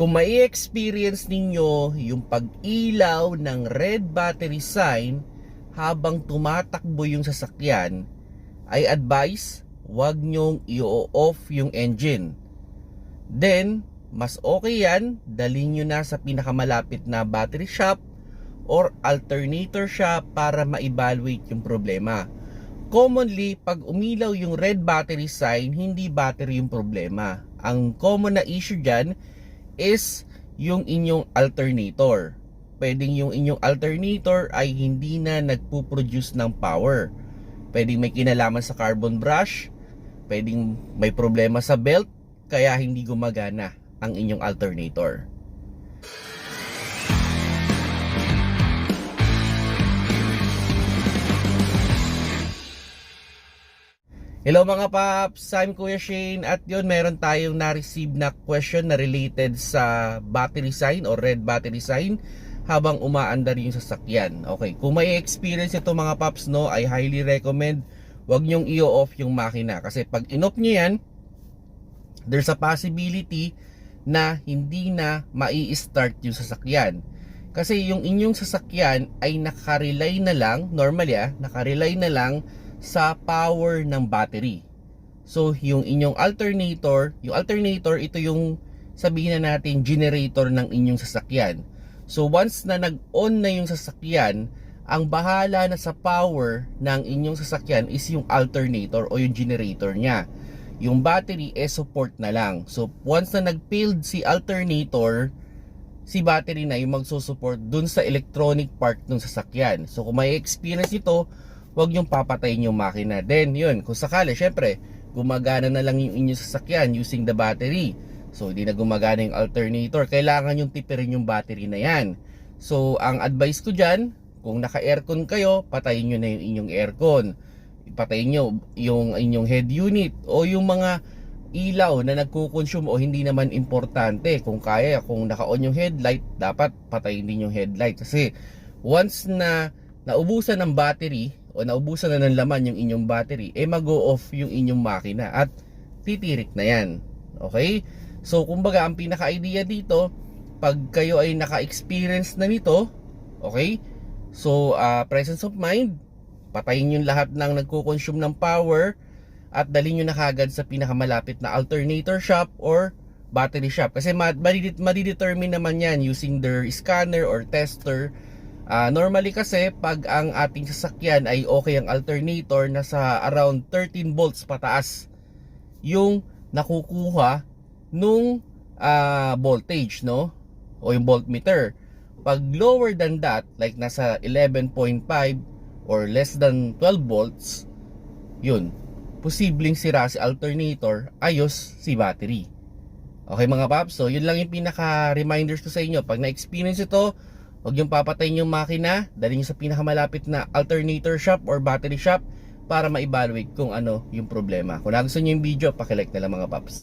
Kung mai experience ninyo yung pag-ilaw ng red battery sign habang tumatakbo yung sasakyan, ay advice, wag nyong i-off yung engine. Then, mas okay yan, dalhin nyo na sa pinakamalapit na battery shop or alternator shop para ma-evaluate yung problema. Commonly, pag umilaw yung red battery sign, hindi battery yung problema. Ang common na issue dyan is yung inyong alternator. Pwedeng yung inyong alternator ay hindi na nagpo-produce ng power. Pwedeng may kinalaman sa carbon brush, pwedeng may problema sa belt, kaya hindi gumagana ang inyong alternator. Hello mga paps, I'm Kuya Shane at yun meron tayong na-receive na question na related sa battery sign or red battery sign habang umaandar yung sasakyan. Okay, kung may experience ito mga paps no, I highly recommend wag nyong i-off yung makina kasi pag in-off nyo yan, there's a possibility na hindi na mai-start yung sasakyan. Kasi yung inyong sasakyan ay nakarely na lang, normally ah, nakarely na lang sa power ng battery. So, yung inyong alternator, yung alternator, ito yung sabihin na natin generator ng inyong sasakyan. So, once na nag-on na yung sasakyan, ang bahala na sa power ng inyong sasakyan is yung alternator o yung generator niya. Yung battery eh support na lang. So, once na nag-failed si alternator, si battery na yung magsusupport dun sa electronic part ng sasakyan. So, kung may experience ito, huwag yung papatayin yung makina. Then, yun, kung sakali, syempre, gumagana na lang yung inyong sasakyan using the battery. So, hindi na gumagana yung alternator. Kailangan yung tipirin yung battery na yan. So, ang advice ko dyan, kung naka-aircon kayo, patayin nyo na yung inyong aircon. Patayin nyo yung inyong head unit o yung mga ilaw na nagko-consume o hindi naman importante. Kung kaya, kung naka-on yung headlight, dapat patayin din yung headlight. Kasi, once na naubusan ng battery o naubusan na ng laman yung inyong battery, eh mag-off yung inyong makina at titirik na yan. Okay? So, kumbaga, ang pinaka-idea dito, pag kayo ay naka-experience na nito, okay? So, uh, presence of mind, patayin yung lahat ng nagko-consume ng power at dalhin nyo na kagad sa pinakamalapit na alternator shop or battery shop. Kasi madidetermine naman yan using their scanner or tester Ah, normally kasi pag ang ating sasakyan ay okay ang alternator nasa around 13 volts pataas yung nakukuha nung ah, voltage no o yung voltmeter. Pag lower than that like nasa 11.5 or less than 12 volts yun posibleng sira si alternator ayos si battery. Okay mga paps, so yun lang yung pinaka reminders ko sa inyo. Pag na-experience ito, Huwag yung papatayin yung makina, dali nyo sa pinakamalapit na alternator shop or battery shop para ma-evaluate kung ano yung problema. Kung nagustuhan nyo yung video, pakilike na lang mga paps.